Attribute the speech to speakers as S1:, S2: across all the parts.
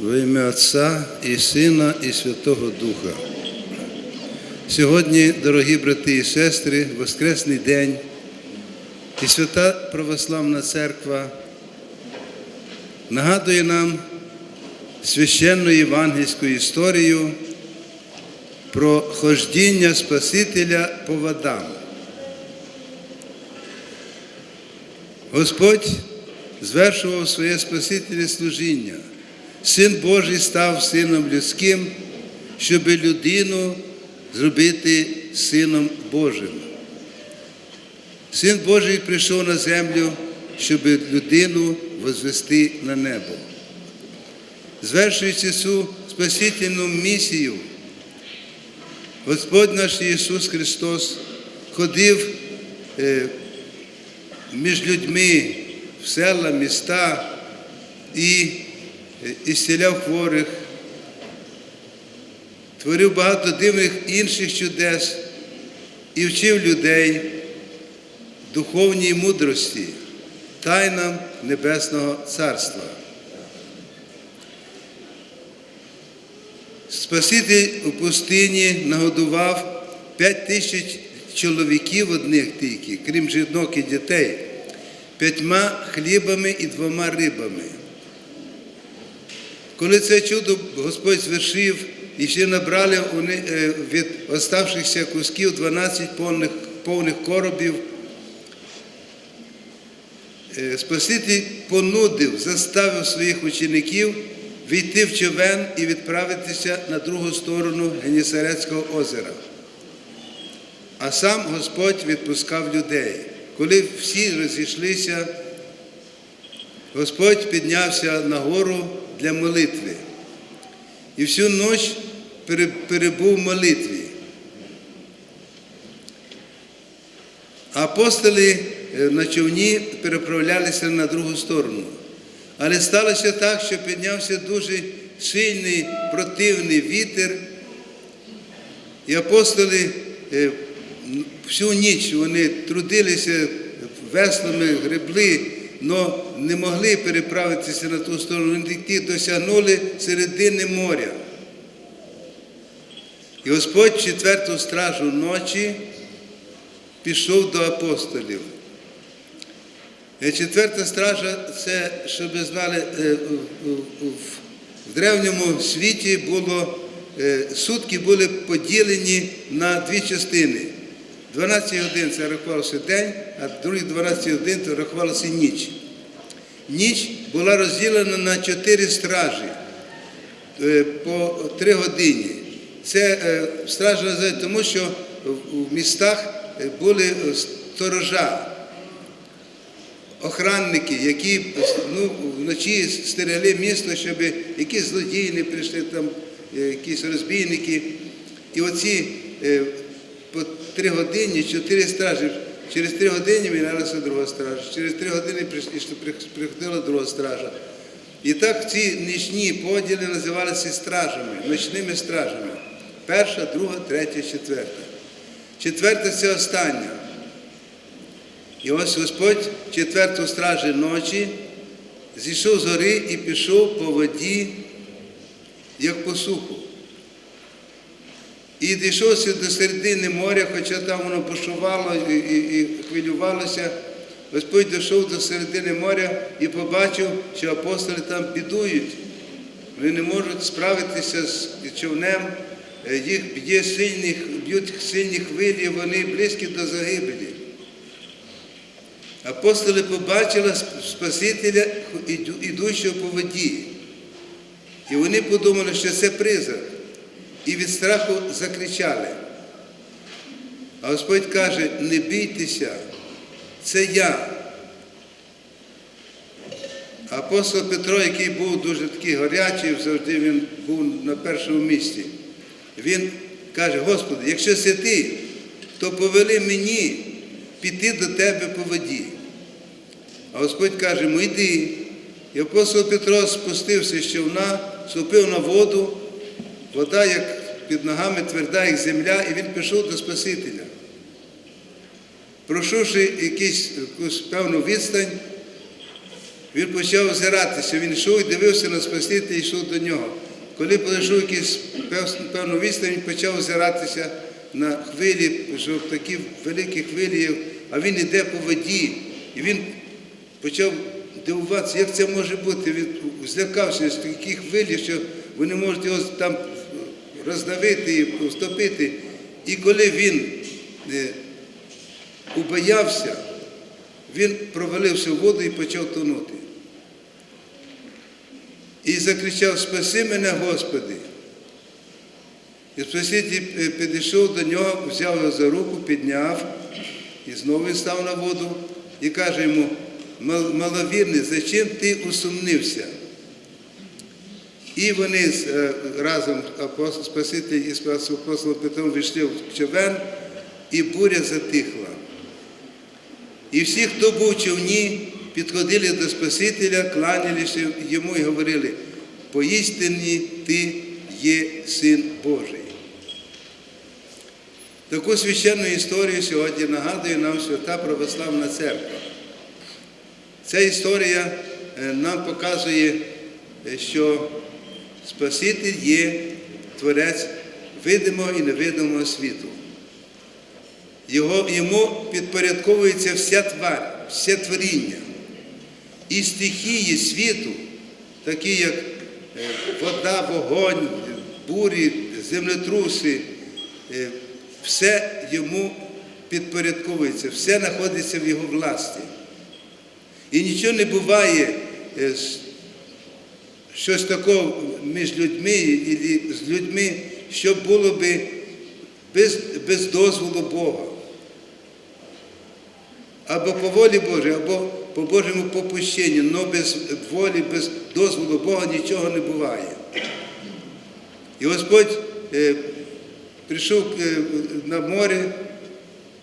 S1: В ім'я Отця і Сина, і Святого Духа. Сьогодні, дорогі брати і сестри, Воскресний день і Свята Православна Церква нагадує нам священну євангельську історію про хождіння Спасителя по водам. Господь звершував своє Спасительне служіння. Син Божий став сином людським, щоб людину зробити Сином Божим. Син Божий прийшов на землю, щоб людину возвести на небо. Звершуючи цю спасительну місію, Господь наш Ісус Христос ходив е, між людьми в села, міста і ісціляв хворих, творив багато дивних інших чудес і вчив людей духовній мудрості, тайнам Небесного Царства. Спаситель у пустині нагодував п'ять тисяч чоловіків одних тільки, крім жінок і дітей, п'ятьма хлібами і двома рибами. Коли це чудо Господь звершив, і ще набрали е, від оставшихся кусків 12 повних, повних коробів, е, Спаситель понудив, заставив своїх учеників війти в човен і відправитися на другу сторону Генісарецького озера. А сам Господь відпускав людей. Коли всі розійшлися, Господь піднявся на гору для молитви. І всю ніч перебув в молитві. Апостоли е, на човні переправлялися на другу сторону. Але сталося так, що піднявся дуже сильний противний вітер, і апостоли е, всю ніч вони трудилися веслами, гребли, але не могли переправитися на ту сторону, тільки досягнули середини моря. І Господь четверту стражу ночі пішов до апостолів. Е, Четверта стража це, щоб ви знали, е, в древньому світі було е, сутки були поділені на дві частини. 12 годин це рахувалося день, а другі 12 годин це рахувалося ніч. Ніч була розділена на чотири стражі е, по три години. Це е, стража тому, що в- містах е, були сторожа охранники, які ну, вночі стерегли місто, щоб якісь злодії не прийшли, там, якісь розбійники. І оці по три години, чотири стражі. Через три години мінялася друга стража, через три години приходила друга стража. І так ці нічні поділи називалися стражами, ночними стражами. Перша, друга, третя, четверта. Четверта це остання. І ось Господь четверту стражі ночі зійшов з гори і пішов по воді, як по суху. І дійшовся до середини моря, хоча там воно бушувало і, і, і хвилювалося. Господь дійшов до середини моря і побачив, що апостоли там бідують. Вони не можуть справитися з човнем, Е, їх б'є сильних, б'ють сильні хвилі, вони близькі до загибелі. Апостоли побачили Спасителя, іду- ідущого по воді. І вони подумали, що це призрак. І від страху закричали. А Господь каже, не бійтеся, це я. Апостол Петро, який був дуже такий гарячий, завжди він був на першому місці. Він каже, Господи, якщо це ти, то повели мені піти до тебе по воді. А Господь каже, ну йди. І апостол Петро спустився з човна, ступив на воду, вода, як під ногами тверда, як земля, і він пішов до Спасителя. Пройшовши якийсь, якусь певну відстань, Він почав озиратися, він йшов і дивився на Спасителя і йшов до нього. Коли пройшов якийсь певну відстань, він почав озиратися на хвилі, що такі великі хвилі, а він йде по воді. І він почав дивуватися, як це може бути. Він злякався з таких хвилі, що вони можуть його там роздавити і вступити. І коли він е, убоявся, він провалився в воду і почав тонути. І закричав: Спаси мене, Господи. І Спаситель е, підійшов до нього, взяв його за руку, підняв і знову став на воду і каже йому, «Мал- маловірний, зачем ти усумнився? І вони е, разом, Спаситель і апостолом Петром вийшли в човен, і буря затихла. І всі, хто був в човні, підходили до Спасителя, кланялися йому і говорили, поістині ти є син Божий. Таку священну історію сьогодні нагадує нам Свята Православна Церква. Ця історія е, нам показує, е, що Спаситель є Творець видимого і невидимого світу. Його, йому підпорядковується вся тварь, все творіння. І стихії світу, такі як е, вода, вогонь, бурі, землетруси, е, все йому підпорядковується, все знаходиться в його власті. І нічого не буває е, щось такого між людьми і з людьми, що було би без, без дозволу Бога. Або по волі Божій, або по Божому попущенню, але без волі, без дозволу Бога нічого не буває. І Господь е, прийшов е, на море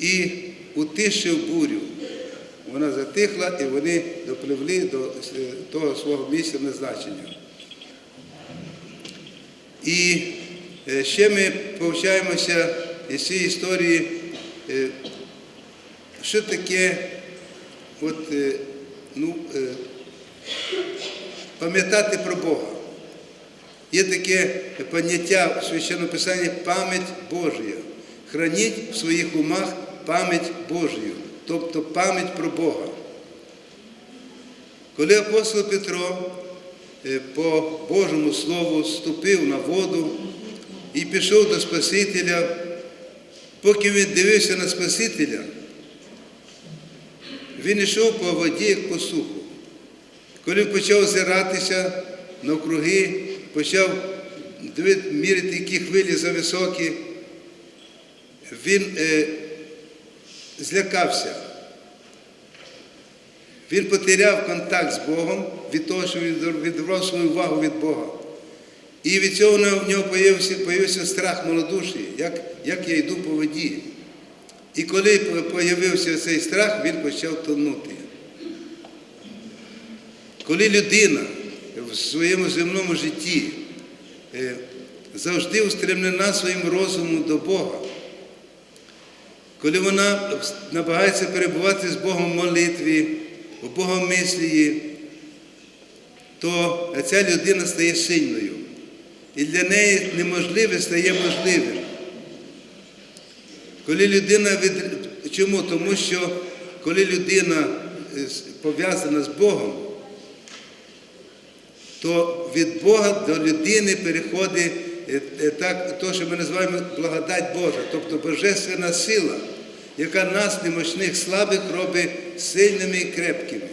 S1: і утишив бурю. Вона затихла і вони допливли до е, того свого місця назначення. І е, ще ми повчаємося із цієї історії, е, що таке от, е, ну, пам'ятати про Бога. Є таке поняття в Священному Писанні пам'ять Божія. Храніть в своїх умах пам'ять Божію, тобто пам'ять про Бога. Коли апостол Петро по Божому Слову ступив на воду і пішов до Спасителя, поки він дивився на Спасителя, він йшов по воді, як по суху. Коли почав озиратися навкруги, почав міряти, які хвилі зависокі, він е, злякався. Він потеряв контакт з Богом від того, що він відвернув свою увагу від Бога. І від цього в нього появився, страх малодуші, як, як я йду по воді. І коли появився цей страх, він почав тонути. Коли людина в своєму земному житті е, завжди устремлена своїм розумом до Бога, коли вона намагається перебувати з Богом в молитві, у Богомислії, то ця людина стає сильною. І для неї неможливе стає можливим. Коли людина від... Чому? Тому що коли людина е, пов'язана з Богом, то від Бога до людини переходить е, е, так, то, що ми називаємо благодать Божа, тобто божественна сила, яка нас, немощних, слабих, робить сильними і крепкими.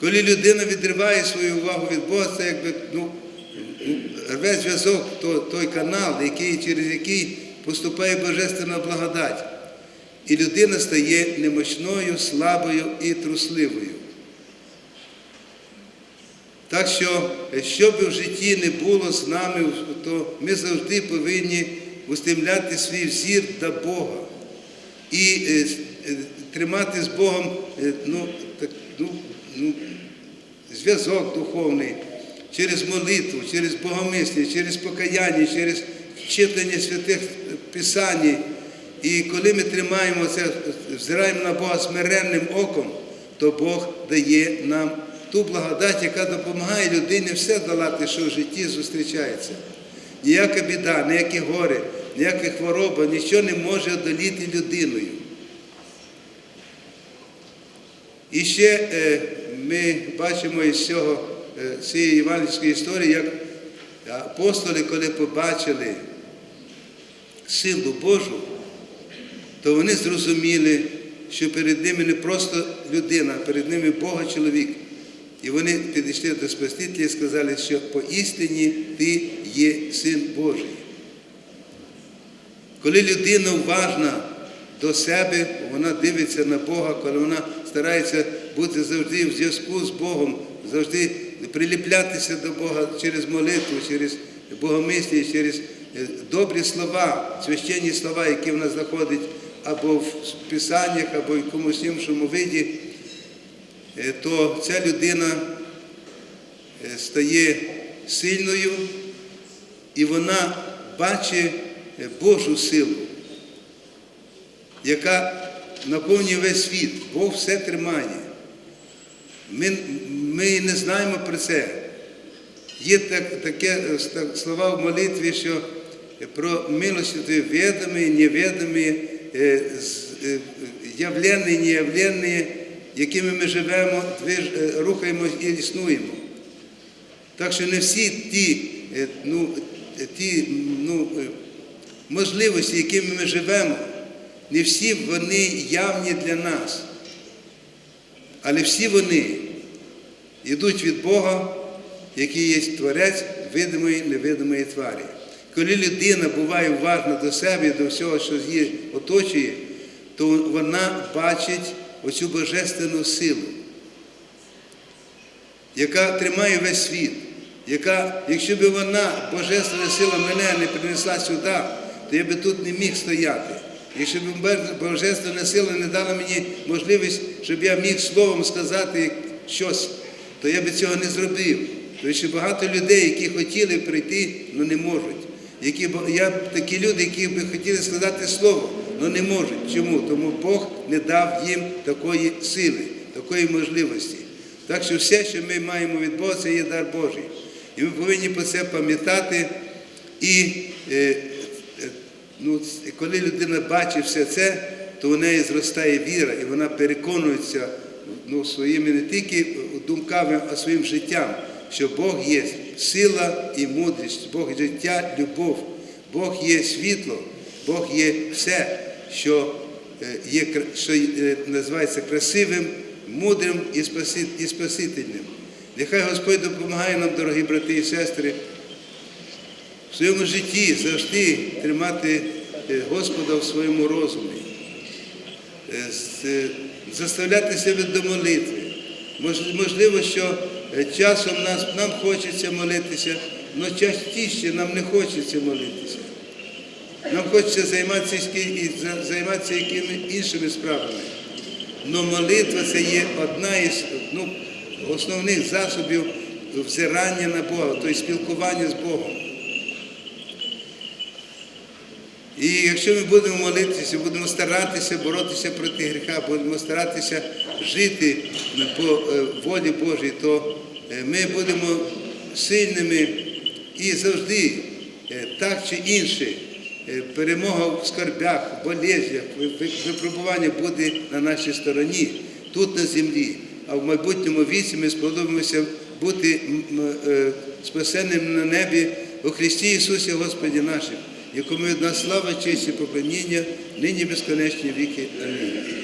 S1: Коли людина відриває свою увагу від Бога, це якби ну, рве зв'язок, то- той канал, який, через який поступає божественна благодать. І людина стає немощною, слабою і трусливою. Так що, що би в житті не було з нами, то ми завжди повинні устремляти свій взір до Бога і е, е, тримати з Богом е, ну, так, ну, ну, зв'язок духовний через молитву, через богомислі, через покаяння, через читання святих Писань. І коли ми тримаємо це, взираємо на Бога смиренним оком, то Бог дає нам ту благодать, яка допомагає людині все долати, що в житті зустрічається. Ніяка біда, ніякі горе, ніяка хвороба, нічого не може одоліти людиною. І ще е, ми бачимо із цього, е, цієї іванівської історії, як апостоли, коли побачили силу Божу, то вони зрозуміли, що перед ними не просто людина, перед ними Бога чоловік. І вони підійшли до Спасителя і сказали, що поістині ти є син Божий. Коли людина уважна до себе, вона дивиться на Бога, коли вона старається бути завжди в зв'язку з Богом, завжди приліплятися до Бога через молитву, через богомислі, через е, добрі слова, священні слова, які вона знаходить або в Писаннях, або в якомусь іншому виді, то ця людина е, стає сильною і вона бачить е, Божу силу, яка наповнює весь світ. Бог все тримає. Ми, ми не знаємо про це. Є так, таке е, ста- слова в молитві, що про милості відомі, невідомі, е, е, явленні, неявленні, якими ми живемо, е, рухаємось і існуємо. Так що не всі ті, е, ну, ті ну, е, можливості, якими ми живемо, не всі вони явні для нас. Але всі вони йдуть від Бога, який є творець видимої, невидимої тварі. Коли людина буває уважна до себе до всього, що її оточує, то вона бачить оцю божественну силу яка тримає весь світ, яка, якщо б вона, божественна сила, мене не принесла сюди, то я би тут не міг стояти. Якщо б божественна сила не дала мені можливість, щоб я міг словом сказати щось, то я би цього не зробив. Тому що багато людей, які хотіли прийти, але не можуть. Які, я, такі люди, які би хотіли сказати слово, але не можуть. Чому? Тому Бог не дав їм такої сили, такої можливості. Так що все, що ми маємо від Бога, це є дар Божий. І ми повинні про це пам'ятати. І е, е, ну, коли людина бачить все це, то у неї зростає віра, і вона переконується ну, своїми не тільки думками, а своїм життям, що Бог є сила і мудрість, Бог є життя, любов, Бог є світло, Бог є все, що е, є, що е, називається красивим, мудрим і спаси- спасительним. Нехай Господь допомагає нам, дорогі брати і сестри, в своєму житті завжди тримати е, Господа в своєму розумі, заставляти себе до молитви. Можливо, що часом нам хочеться молитися, але частіше нам не хочеться молитися. Нам хочеться займатися, займатися якими іншими справами. Но молитва це є одна із ну, основних засобів взирання на Бога, тобто спілкування з Богом. І якщо ми будемо молитися, будемо старатися боротися проти гріха, будемо старатися жити по е, волі Божій, то е, ми будемо сильними і завжди е, так чи інше. Е, Перемога в скорбях, болезнях, ви- ви- випробування буде на нашій стороні, тут на землі. А в майбутньому віці ми сподобаємося бути е, спасенним на небі у Христі Ісусі Господі нашим, якому від нас слава, честь і поклоніння, нині безконечні віки. Амінь.